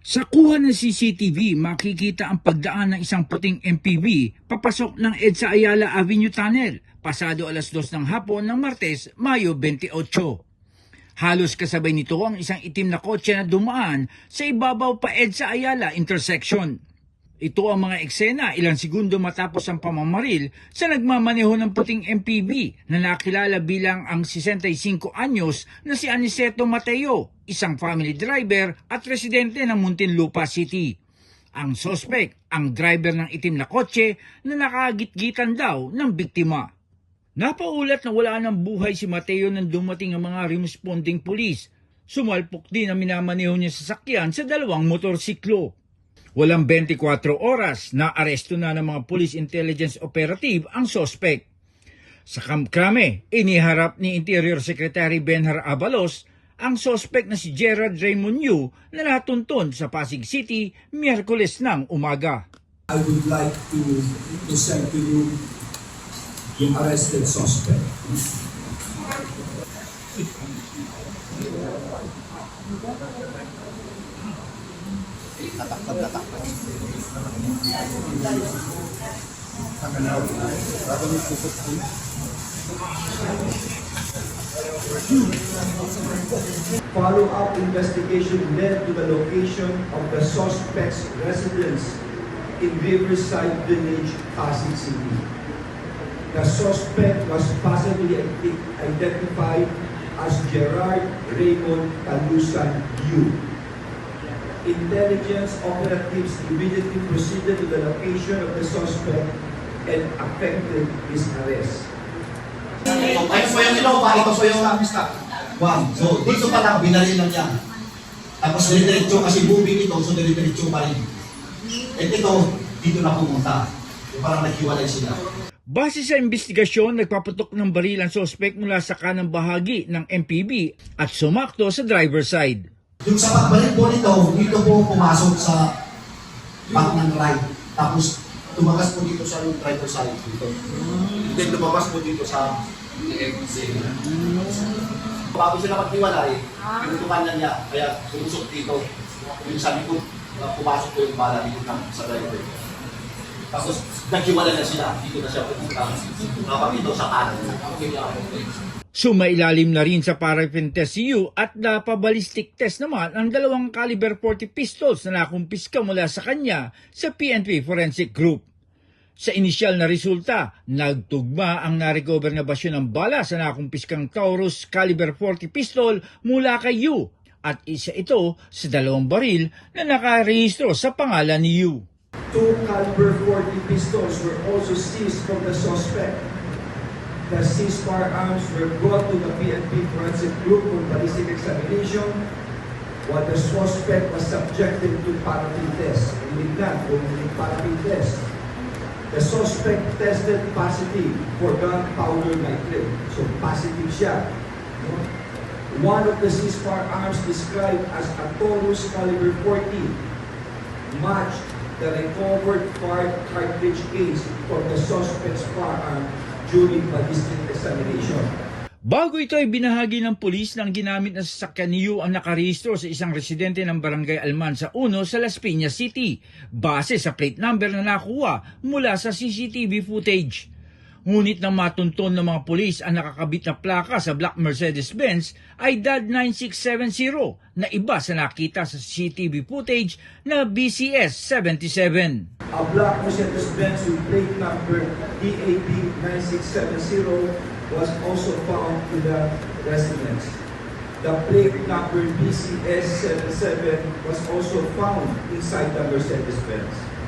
Sa kuha ng CCTV, makikita ang pagdaan ng isang puting MPV papasok ng EDSA Ayala Avenue Tunnel pasado alas dos ng hapon ng Martes, Mayo 28. Halos kasabay nito ang isang itim na kotse na dumaan sa ibabaw pa EDSA Ayala intersection. Ito ang mga eksena ilang segundo matapos ang pamamaril sa nagmamaneho ng puting MPV na nakilala bilang ang 65 anyos na si Aniceto Mateo, isang family driver at residente ng Muntinlupa City. Ang sospek, ang driver ng itim na kotse na nakagitgitan daw ng biktima. Napaulat na wala ng buhay si Mateo nang dumating ang mga responding pulis. Sumalpok din ang minamaneho niya sa sakyan sa dalawang motorsiklo. Walang 24 oras na aresto na ng mga Police Intelligence Operative ang sospek. Sa kamkrame, iniharap ni Interior Secretary Benhar Abalos ang sospek na si Gerard Raymond Yu na natuntun sa Pasig City Miyerkules ng umaga. I would like to present to you the arrested suspect. Hmm. Follow-up investigation led to the location of the suspect's residence in Riverside Village, Pasig City. The suspect was possibly identified as Gerard Raymond Talusan Yu. Intelligence operatives immediately proceeded to the location of the suspect and effected his arrest. So, ito po yung Innova, ito po yung One. So, dito pa lang, binaril lang niya. Tapos diretso kasi moving ito, so diretso pa rin. At ito, dito na pumunta. Parang naghiwalay sila. Base sa investigasyon, nagpaputok ng baril ang sospek mula sa kanang bahagi ng MPV at sumakto sa driver side. Yung sa pagbalik po nito, dito po pumasok sa back ng right. Tapos, tumakas po dito sa yung driver side. Dito. Then, lumabas po dito sa Bago sila maghiwalay, pinutukan na niya, kaya pumusok dito. Yung sa likod, uh, pumasok po yung bala dito sa driver. Tapos, naghiwalay na sila. Dito na siya pumunta. Kapag ito sa kanan. Sumailalim na rin sa paraffin test Yu at napabalistic test naman ang dalawang caliber 40 pistols na nakumpiska mula sa kanya sa PNP Forensic Group. Sa inisyal na resulta, nagtugma ang narecover na basyo ng bala sa nakumpiskang Taurus caliber 40 pistol mula kay Yu at isa ito sa dalawang baril na nakarehistro sa pangalan ni Yu. Two caliber 40 pistols were also seized from the suspect. The seized firearms were brought to the PNP forensic group for ballistic examination while the suspect was subjected to paraffin test. Tinignan kung may paraffin test. The suspect tested positive for gunpowder nitrate. So positive. No? One of the seized firearms described as a Taurus caliber 40 matched the recovered fired cartridge case from the suspect's firearm during ballistic examination. Bago ito ay binahagi ng pulis ng ginamit na sasakyan ni Yu ang nakarehistro sa isang residente ng barangay Almansa 1 sa Las Piñas City, base sa plate number na nakuha mula sa CCTV footage. Ngunit nang matunton ng mga pulis ang nakakabit na plaka sa black Mercedes-Benz ay DAD 9670 na iba sa nakita sa CCTV footage na BCS 77. A black Mercedes-Benz with plate number DAB 9670 was also found in the residence. The plate number BCS 77 was also found inside the Mercedes-Benz.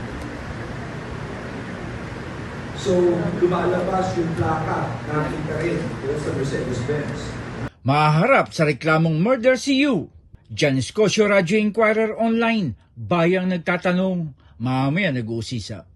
So, lumalabas yung plaka nakita rin sa Mercedes-Benz. Maharap sa reklamong murder si Yu. Jan Scotia Radio Inquirer Online, bayang nagtatanong, mamaya nag-uusisa.